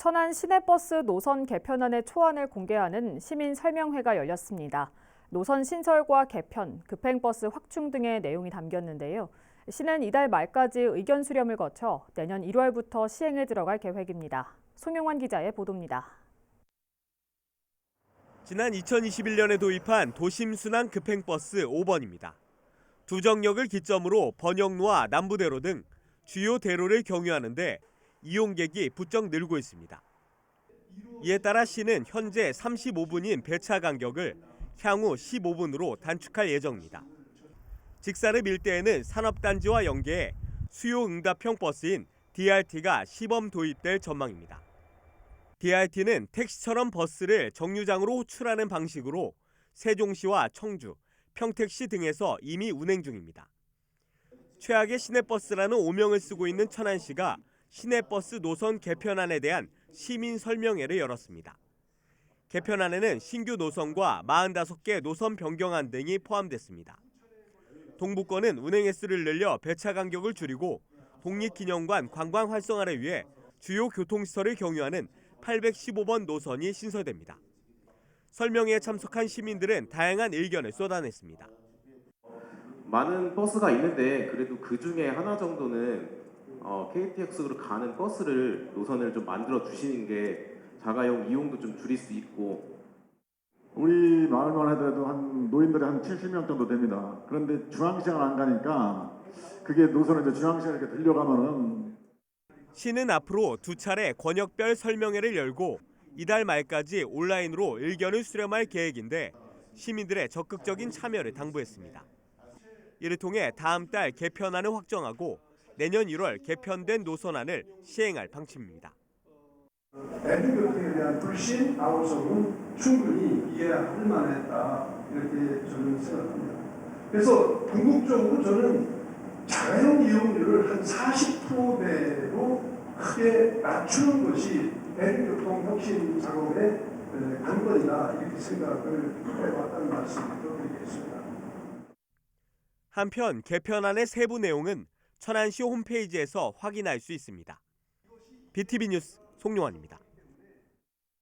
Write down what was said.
천안 시내버스 노선 개편안의 초안을 공개하는 시민 설명회가 열렸습니다. 노선 신설과 개편, 급행버스 확충 등의 내용이 담겼는데요. 시는 이달 말까지 의견 수렴을 거쳐 내년 1월부터 시행에 들어갈 계획입니다. 송영환 기자의 보도입니다. 지난 2021년에 도입한 도심 순환 급행버스 5번입니다. 두정역을 기점으로 번영로와 남부대로 등 주요 대로를 경유하는데 이용객이 부쩍 늘고 있습니다. 이에 따라 시는 현재 35분인 배차 간격을 향후 15분으로 단축할 예정입니다. 직사를 밀 때에는 산업단지와 연계해 수요 응답형 버스인 DRT가 시범 도입될 전망입니다. DRT는 택시처럼 버스를 정류장으로 호출하는 방식으로 세종시와 청주, 평택시 등에서 이미 운행 중입니다. 최악의 시내버스라는 오명을 쓰고 있는 천안시가 시내버스 노선 개편안에 대한 시민 설명회를 열었습니다. 개편안에는 신규 노선과 45개 노선 변경안 등이 포함됐습니다. 동부권은 운행 횟수를 늘려 배차 간격을 줄이고 독립기념관 관광 활성화를 위해 주요 교통시설을 경유하는 815번 노선이 신설됩니다. 설명회에 참석한 시민들은 다양한 의견을 쏟아냈습니다. 많은 버스가 있는데 그래도 그 중에 하나 정도는 어, KTX로 가는 버스를 노선을 좀 만들어 주시는 게 자가용 이용도 좀 줄일 수 있고 우리 마을만 하더라도 한 노인들이 한 70명 정도 됩니다. 그런데 중앙시장을 안 가니까 그게 노선을 이제 중앙시장 이렇게 들려가면은 시는 앞으로 두 차례 권역별 설명회를 열고 이달 말까지 온라인으로 의견을 수렴할 계획인데 시민들의 적극적인 참여를 당부했습니다. 이를 통해 다음 달 개편안을 확정하고 내년 1월 개편된 노선안을 시행할 방침입니다. 대중교통에 대한 불신 아우성은 충분히 이해할 만했다 이렇게 저는 생각합니다. 그래서 궁극적으로 저는 자가용 이용률을 한 40%대로 크게 낮추는 것이 대중교통 혁신 작업의 에, 관건이다 이렇게 생각을 해왔다는 말씀을 드리겠습니다. 한편 개편안의 세부 내용은 천안시 홈페이지에서 확인할 수 있습니다. BTV 뉴스 송용환입니다.